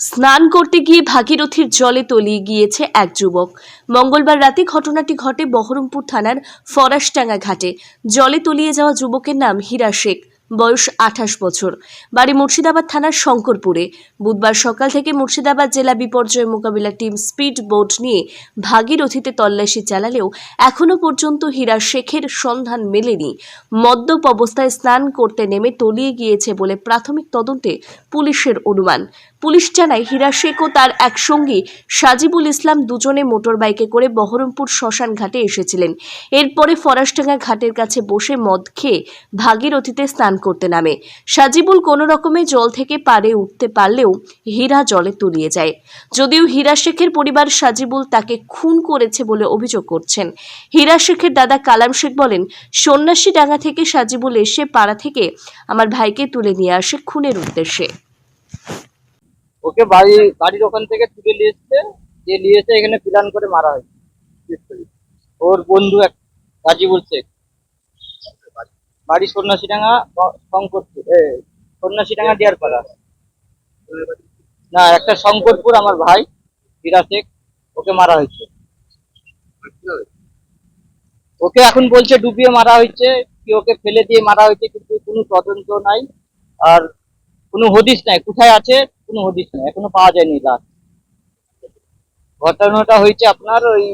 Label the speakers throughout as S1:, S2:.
S1: স্নান করতে গিয়ে ভাগীরথীর জলে তলিয়ে গিয়েছে এক যুবক। মঙ্গলবার রাতে ঘটনাটি ঘটে বহরমপুর থানার ফরাসটাঙ্গা ঘাটে। জলে তলিয়ে যাওয়া যুবকের নাম হীরা শেখ। বয়স আঠাশ বছর। বাড়ি মুর্শিদাবাদ থানার শঙ্করপুরে। বুধবার সকাল থেকে মুর্শিদাবাদ জেলা বিপর্যয় মোকাবিলা টিম স্পিড বোট নিয়ে ভাগীরথীতে তল্লাশি চালালেও এখনও পর্যন্ত হীরা শেখের সন্ধান মেলেনি। মদ্যপ অবস্থায় স্নান করতে নেমে তলিয়ে গিয়েছে বলে প্রাথমিক তদন্তে পুলিশের অনুমান। পুলিশ জানায়, হীরা শেখ ও তার এক সঙ্গী সাজিবুল ইসলাম দুজনে মোটর বাইকে করে বহরমপুর শ্মশান ঘাটে এসেছিলেন। এরপরে ফরাসডাঙ্গা ঘাটের কাছে বসে মদ খেয়ে ভাগীরথীতে স্নান করতে নামে। সাজিবুল কোনো রকমে জল থেকে পারে উঠতে পারলেও হীরা জলে তলিয়ে যায়। যদিও হীরা শেখের পরিবার সাজিবুল তাকে খুন করেছে বলে অভিযোগ করছেন। হীরা শেখের দাদা কালাম শেখ বলেন, সন্ন্যাসী ডাঙ্গা থেকে সাজিবুল এসে পাড়া থেকে আমার ভাইকে তুলে নিয়ে আসে খুনের উদ্দেশ্যে।
S2: ওকে বাড়ি, বাড়ির ওখান থেকে তুলে নিয়ে এসছে যে নিয়ে এসে এখানে প্ল্যান করে মারা হয়েছে ওর বন্ধু এক রাজিবুল শেখ। বাড়ি সন্ন্যাসীডাঙ্গা শঙ্করপুর সন্ন্যাসীডাঙ্গা ডিয়ারপাড়া না, একটা শঙ্করপুর আমার ভাই, হীরা শেখ, ওকে মারা হয়েছে। ওকে এখন বলছে ডুবিয়ে মারা হয়েছে, কি ওকে ফেলে দিয়ে মারা হয়েছে, কিন্তু কোনো তদন্ত নাই। আর কোনো হদিস নাই, কোথায় আছে, কোনো হদিস নাই, এখনও পাওয়া যায়নি লাশ। ঘটনাটা হয়েছে আপনার ওই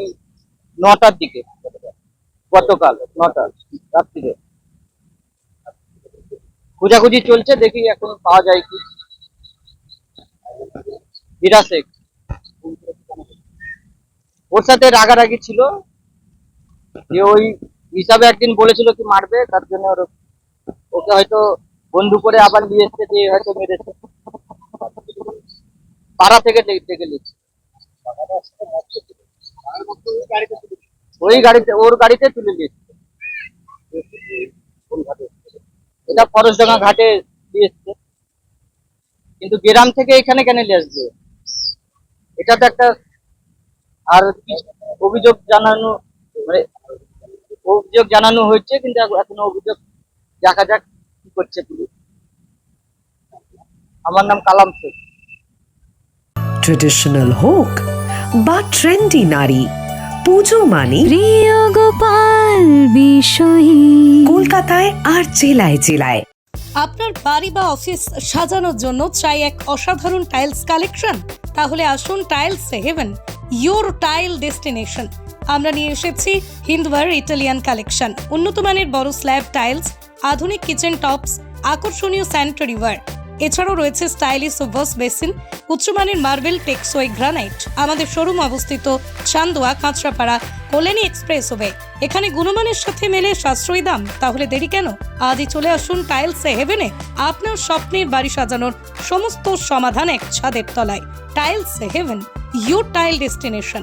S2: নটার দিকে, গতকাল, নটা, রাত্রিরে। খোঁজাখুঁজি চলছে, দেখি এখন পাওয়া যায় কি। হীরা শেখ। ওর সাথে রাগারাগি ছিল। যে ওই হিসাবে একদিন বলেছিল কি মারবে, তার জন্য ওর ওকে হয়তো বন্ধু করে আবার নিয়ে এসছে দিয়ে হয়তো মেরেছে। পাড়া থেকে ডেকে নিচ্ছে ওই গাড়িতে ওর গাড়িতে তুলে নিচ্ছে এটা ফরসডাঙ্গা ঘাটে দিয়ে এসছে। কিন্তু গ্রাম থেকে এখানে কেন নিয়ে আসবে? এটা তো একটা আর অভিযোগ জানানো মানে অভিযোগ জানানো হয়েছে, কিন্তু এখনও অভিযোগ দেখা যাক কি করছে পুলিশ। আমার নাম কালাম শেখ।
S3: ট্রেডিশনাল হোক বা ট্রেন্ডি নারী পুজো মানে?
S4: প্রিয় গোপাল বিষয়ী।
S3: কলকাতায় আর জেলায় জেলায়।
S5: আপনার বাড়ি বা অফিস সাজানোর জন্য চাই এক অসাধারণ টাইলস কালেকশন? তাহলে আসুন tiles heaven your tile destination. আমরা নিয়ে এসেছি হিন্দওয়ার ইটালিয়ান কালেকশন। উন্নত মানের বড় স্ল্যাব টাইলস আধুনিক কিচেন টপস আকর্ষণীয় স্যানিটারি ওয়ার এছাড়াও রয়েছে স্টাইলিশ ওয়াশ বেসিন, উচ্চমানের মার্বেল টেক্সোয় গ্রানাইট, আমাদের শোরুম অবস্থিত চান্দোয়া, কাঁচরাপাড়া, কল্যাণী এক্সপ্রেস ওয়ে এখানে গুণমানের সাথে মেলে সাশ্রয়ী দাম, তাহলে দেরি কেন? আজই চলে আসুন টাইলস হেভেনে, আপনার স্বপ্নের বাড়ি সাজানোর সমস্ত সমাধান এক ছাদের তলায়। Tiles heaven your tile destination